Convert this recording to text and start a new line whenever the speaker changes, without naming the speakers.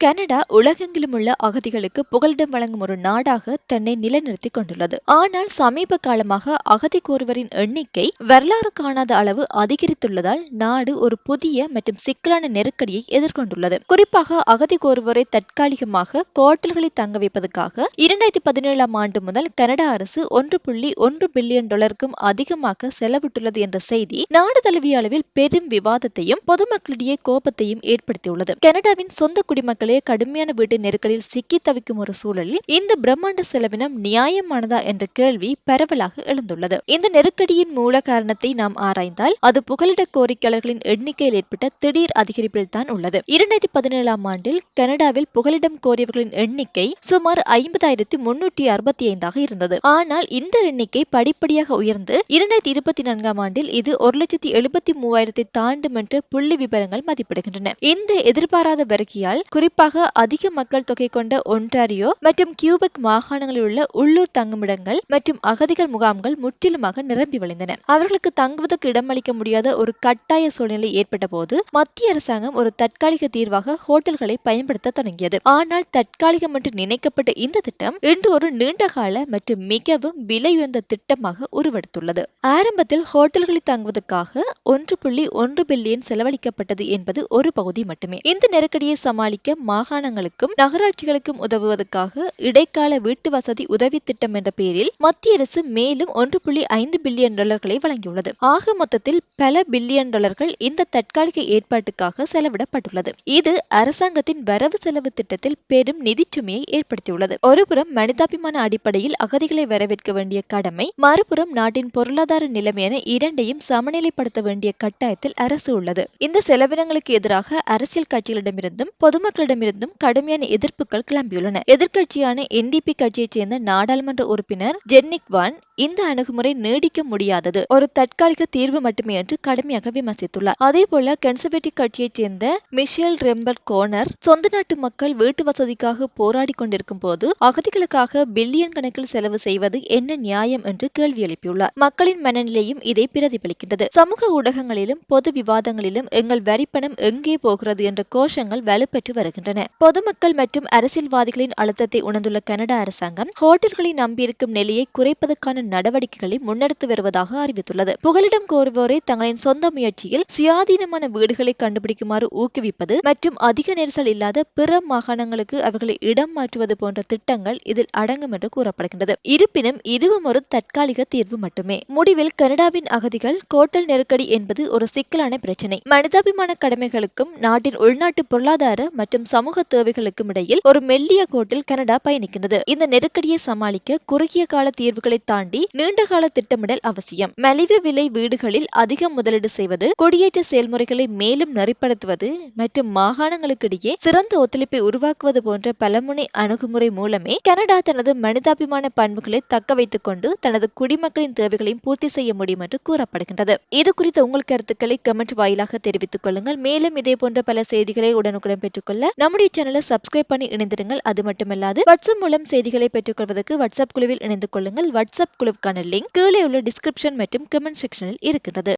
Canada உலகெங்கிலும் உள்ள அகதிகளுக்கு புகலிடம் வழங்கும் ஒரு நாடாக தன்னை நிலைநிறுத்திக் கொண்டுள்ளது. ஆனால் சமீப காலமாக அகதி கோருவரின் எண்ணிக்கை வரலாறு காணாத அளவு அதிகரித்துள்ளதால் நாடு ஒரு புதிய மற்றும் சிக்கலான நெருக்கடியை எதிர்கொண்டுள்ளது. குறிப்பாக அகதி கோருவோரை தற்காலிகமாக கோட்டல்களில் தங்க வைப்பதற்காக இரண்டாயிரத்தி பதினேழாம் ஆண்டு முதல் கனடா அரசு ஒன்று புள்ளி ஒன்று பில்லியன் டாலருக்கும் அதிகமாக செலவிட்டுள்ளது என்ற செய்தி நாடு தழுவிய அளவில் பெரும் விவாதத்தையும் பொதுமக்களிடையே கோபத்தையும் ஏற்படுத்தியுள்ளது. கனடாவின் சொந்த குடிமக்கள் கடுமையான வீட்டு நெருக்கடியில் சிக்கி தவிக்கும் ஒரு சூழலில் இந்த பிரம்மாண்ட செலவினம் நியாயமானதா என்ற கேள்வி பரவலாக எழுந்துள்ளது. இந்த நெருக்கடியின் மூல காரணத்தை நாம் ஆராய்ந்தால் அது புகலிட கோரிக்கையாளர்களின் எண்ணிக்கையில் ஏற்பட்ட திடீர் அதிகரிப்பில் தான் உள்ளது. இரண்டாயிரத்தி பதினேழாம் ஆண்டில் கனடாவில் புகலிடம் கோரியவர்களின் எண்ணிக்கை சுமார் ஐம்பதாயிரத்தி முன்னூற்றி அறுபத்தி ஐந்தாக இருந்தது. ஆனால் இந்த எண்ணிக்கை படிப்படியாக உயர்ந்து இரண்டாயிரத்தி இருபத்தி நான்காம் ஆண்டில் இது ஒரு லட்சத்தி எழுபத்தி மூவாயிரத்தை தாண்டும் என்று புள்ளி விவரங்கள் மதிப்பிடுகின்றன. இந்த எதிர்பாராத வருகையால் குறிப்பாக அதிக மக்கள் தொகை கொண்ட ஒன்டாரியோ மற்றும் கியூபெக் மாகாணங்களில் உள்ள உள்ளூர் தங்குமிடங்கள் மற்றும் அகதிகள் முகாம்கள் முற்றிலுமாக நிரம்பி வழிந்தன. அவர்களுக்கு தங்குவதற்கு இடமளிக்க முடியாத ஒரு கட்டாய சூழ்நிலை ஏற்பட்ட போது மத்திய அரசாங்கம் ஒரு தற்காலிக தீர்வாக ஹோட்டல்களை பயன்படுத்த தொடங்கியது. ஆனால் தற்காலிகம் என்று நினைக்கப்பட்ட இந்த திட்டம் இன்று ஒரு நீண்டகால மற்றும் மிகவும் விலை உயர்ந்த திட்டமாக உருவெடுத்துள்ளது. ஆரம்பத்தில் ஹோட்டல்களில் தங்குவதற்காக ஒன்று புள்ளி ஒன்று பில்லியன் செலவழிக்கப்பட்டது என்பது ஒரு பகுதி மட்டுமே. இந்த நெருக்கடியை சமாளிக்க மாகாணங்களுக்கும் நகராட்சிகளுக்கும் உதவுவதற்காக இடைக்கால வீட்டு வசதி உதவி திட்டம் என்ற பெயரில் மத்திய அரசு மேலும் ஒன்று புள்ளி ஐந்து பில்லியன் டாலர்களை வழங்கியுள்ளது. ஆக மொத்தத்தில் பல பில்லியன் டாலர்கள் இந்த தற்காலிக ஏற்பாட்டுக்காக செலவிடப்பட்டுள்ளது. இது அரசாங்கத்தின் வரவு செலவு திட்டத்தில் பெரும் நிதிச்சுமையை ஏற்படுத்தியுள்ளது. ஒருபுறம் மனிதாபிமான அடிப்படையில் அகதிகளை வரவேற்க வேண்டிய கடமை மறுபுறம் நாட்டின் பொருளாதார நிலைமையான இரண்டையும் சமநிலைப்படுத்த வேண்டிய கட்டாயத்தில் அரசு உள்ளது. இந்த செலவினங்களுக்கு எதிராக அரசியல் கட்சிகளிடமிருந்தும் பொதுமக்களிடம் பொதுமக்களிடமிருந்தும் கடுமையான எதிர்ப்புகள் கிளம்பியுள்ளன. எதிர்க்கட்சியான என்டிபி கட்சியைச் சேர்ந்த நாடாளுமன்ற உறுப்பினர் ஜென்னிக் வான் இந்த அணுகுமுறை நீடிக்க முடியாதது. ஒரு தற்காலிக தீர்வு மட்டுமே என்று கடுமையாக விமர்சித்துள்ளார். அதே போல கன்சர்வேட்டிவ் கட்சியைச் சேர்ந்த மிஷேல் ரெம்பர் கோனர் சொந்த நாட்டு மக்கள் வீட்டு வசதிக்காக போராடி கொண்டிருக்கும் போது அகதிகளுக்காக பில்லியன் கணக்கில் செலவு செய்வது என்ன நியாயம் என்று கேள்வி எழுப்பியுள்ளார். மக்களின் மனநிலையும் இதை பிரதிபலிக்கின்றது. சமூக ஊடகங்களிலும் பொது விவாதங்களிலும் எங்கள் வரிப்பணம் எங்கே போகிறது என்ற கோஷங்கள் வலுப்பெற்று வருகின்றன. பொதுமக்கள் மற்றும் அரசியல்வாதிகளின் அழுத்தத்தை உணர்ந்துள்ள கனடா அரசாங்கம் ஹோட்டல்களை நம்பியிருக்கும் நிலையை குறைப்பதற்கான நடவடிக்கைகளை முன்னெடுத்து வருவதாக அறிவித்துள்ளது. புகலிடம் கோருவோரை தங்களின் சொந்த முயற்சியில் சுயாதீனமான வீடுகளை கண்டுபிடிக்குமாறு ஊக்குவிப்பது மற்றும் அதிக நெரிசல் இல்லாத பிற மாகாணங்களுக்கு அவர்களை இடம் மாற்றுவது போன்ற திட்டங்கள் இதில் அடங்கும் என்று கூறப்படுகின்றது. இருப்பினும் இதுவும் ஒரு தற்காலிக தீர்வு மட்டுமே. முடிவில் கனடாவின் அகதிகள் கோட்டல் நெருக்கடி என்பது ஒரு சிக்கலான பிரச்சினை. மனிதாபிமான கடமைகளுக்கும் நாட்டின் உள்நாட்டு பொருளாதார மற்றும் சமூக தேவைகளுக்கும் இடையில் ஒரு மெல்லிய கோட்டில் கனடா பயணிக்கின்றது இந்த நெருக்கடியை சமாளிக்க குறுகிய கால தீர்வுகளை தாண்டி நீண்டகால திட்டமிடல் அவசியம். மலிவு விலை வீடுகளில் அதிக முதலீடு செய்வது கொடியேற்ற செயல்முறைகளை மேலும் நெறிப்படுத்துவது மற்றும் மாகாணங்களுக்கிடையே சிறந்த ஒத்துழைப்பை உருவாக்குவது போன்ற பலமுனை அணுகுமுறை மூலமே கனடா தனது மனிதாபிமான பண்புகளை தக்க வைத்துக் கொண்டு தனது குடிமக்களின் தேவைகளையும் பூர்த்தி செய்ய முடியும் என்று கூறப்படுகின்றது. இது குறித்த உங்கள் கருத்துக்களை கமெண்ட் வாயிலாக தெரிவித்துக் கொள்ளுங்கள். மேலும் இதே போன்ற பல செய்திகளை உடனுக்குடன் பெற்றுக்கொள்ள நம்முடைய சேனலை சப்ஸ்கிரைப் பண்ணி இணைந்திருங்கள். அது மட்டுமல்லாது வாட்ஸ்அப் மூலம் செய்திகளை பெற்றுக்கொள்வதற்கு வாட்ஸ்அப் குழுவில் இணைந்து கொள்ளுங்கள். வாட்ஸ்அப் குழுவுக்கான லிங்க் கீழே உள்ள டிஸ்கிரிப்ஷன் மற்றும் கமெண்ட் செக்ஷனில் இருக்கின்றது.